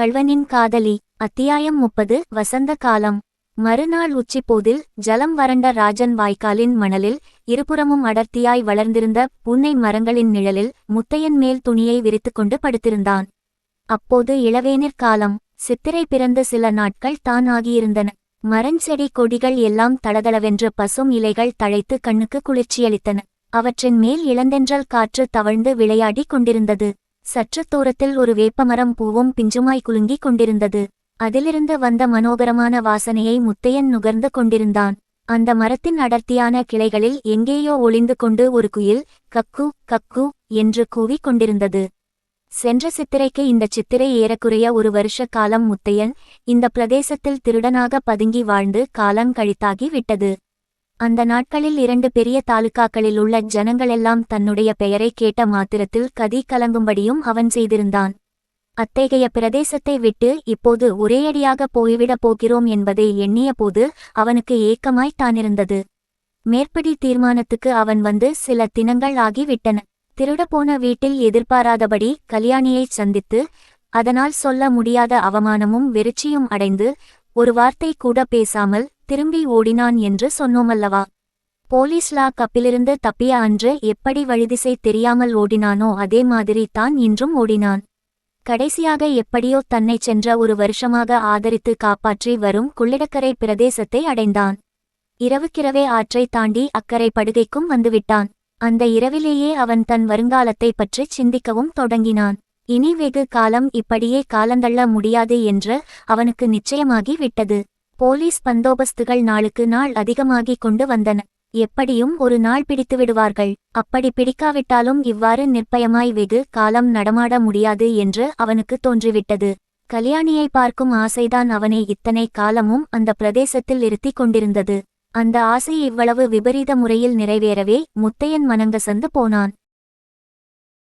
கள்வனின் காதலி அத்தியாயம் முப்பது வசந்த காலம். மறுநாள் உச்சிப்போதில் ஜலம் வறண்ட ராஜன் வாய்க்காலின் மணலில் இருபுறமும் அடர்த்தியாய் வளர்ந்திருந்த புன்னை மரங்களின் நிழலில் முத்தையன் மேல் துணியை விரித்துக்கொண்டு படுத்திருந்தான். அப்போது இளவேனிற் காலம் சித்திரை பிறந்த சில நாட்கள் தான் ஆகியிருந்தன. மரஞ்செடி கொடிகள் எல்லாம் தளதளவென்று பசும் இலைகள் தழைத்து கண்ணுக்கு குளிர்ச்சியளித்தன. அவற்றின் மேல் இளந்தென்றல் காற்று தவழ்ந்து விளையாடிக் கொண்டிருந்தது. சற்று தூரத்தில் ஒரு வேப்பமரம் பூவும் பிஞ்சுமாய் குலுங்கிக் கொண்டிருந்தது. அதிலிருந்து வந்த மனோகரமான வாசனையை முத்தையன் நுகர்ந்து கொண்டிருந்தான். அந்த மரத்தின் அடர்த்தியான கிளைகளில் எங்கேயோ ஒளிந்து கொண்டு ஒரு குயில் கக்கு கக்கு என்று கூவிக் கொண்டிருந்தது. சென்ற சித்திரைக்கு இந்த சித்திரை ஏறக்குறைய ஒரு வருஷ காலம் முத்தையன் இந்த பிரதேசத்தில் திருடனாக பதுங்கி வாழ்ந்து காலம் கழித்தாகி விட்டது. அந்த நாட்களில் இரண்டு பெரிய தாலுகாக்களில் உள்ள ஜனங்களெல்லாம் தன்னுடைய பெயரை கேட்ட மாத்திரத்தில் கதி கலங்கும்படியும் அவன் செய்திருந்தான். அத்தகைய பிரதேசத்தை விட்டு இப்போது ஒரேயடியாக போய்விடப் போகிறோம் என்பதை எண்ணியபோது அவனுக்கு ஏக்கமாய் தானிருந்தது. மேற்படி தீர்மானத்துக்கு அவன் வந்து சில தினங்கள் ஆகிவிட்டன. திருடப்போன வீட்டில் எதிர்பாராதபடி கல்யாணியைச் சந்தித்து அதனால் சொல்ல முடியாத அவமானமும் வெறிச்சியும் அடைந்து ஒரு வார்த்தை கூட பேசாமல் திரும்பி ஓடினான் என்று சொன்னோமல்லவா? போலீஸ் லா கப்பிலிருந்து தப்பிய அன்று எப்படி வழிதிசை தெரியாமல் ஓடினானோ அதே மாதிரி தான் இன்றும் ஓடினான். கடைசியாக எப்படியோ தன்னைச் சென்ற ஒரு வருஷமாக ஆதரித்து காப்பாற்றி வரும் குள்ளிடக்கரை பிரதேசத்தை அடைந்தான். இரவுக்கிரவே ஆற்றை தாண்டி அக்கரை படுகைக்கும் வந்துவிட்டான். அந்த இரவிலேயே அவன் தன் வருங்காலத்தை பற்றி சிந்திக்கவும் தொடங்கினான். இனி வெகு காலம் இப்படியே காலந்தள்ள முடியாது என்று அவனுக்கு நிச்சயமாகி விட்டது. போலீஸ் பந்தோபஸ்துகள் நாளுக்கு நாள் அதிகமாகிக் கொண்டு வந்தன. எப்படியும் ஒரு நாள் பிடித்து விடுவார்கள். அப்படி பிடிக்காவிட்டாலும் இவ்வாறு நிர்பயமாய் வெகு காலம் நடமாட முடியாது என்று அவனுக்கு தோன்றிவிட்டது. கல்யாணியை பார்க்கும் ஆசைதான் அவனை இத்தனை காலமும் அந்த பிரதேசத்தில் இருத்திக் கொண்டிருந்தது. அந்த ஆசை இவ்வளவு விபரீத முறையில் நிறைவேறவே முத்தையன் மனங்கசந்து போனான்.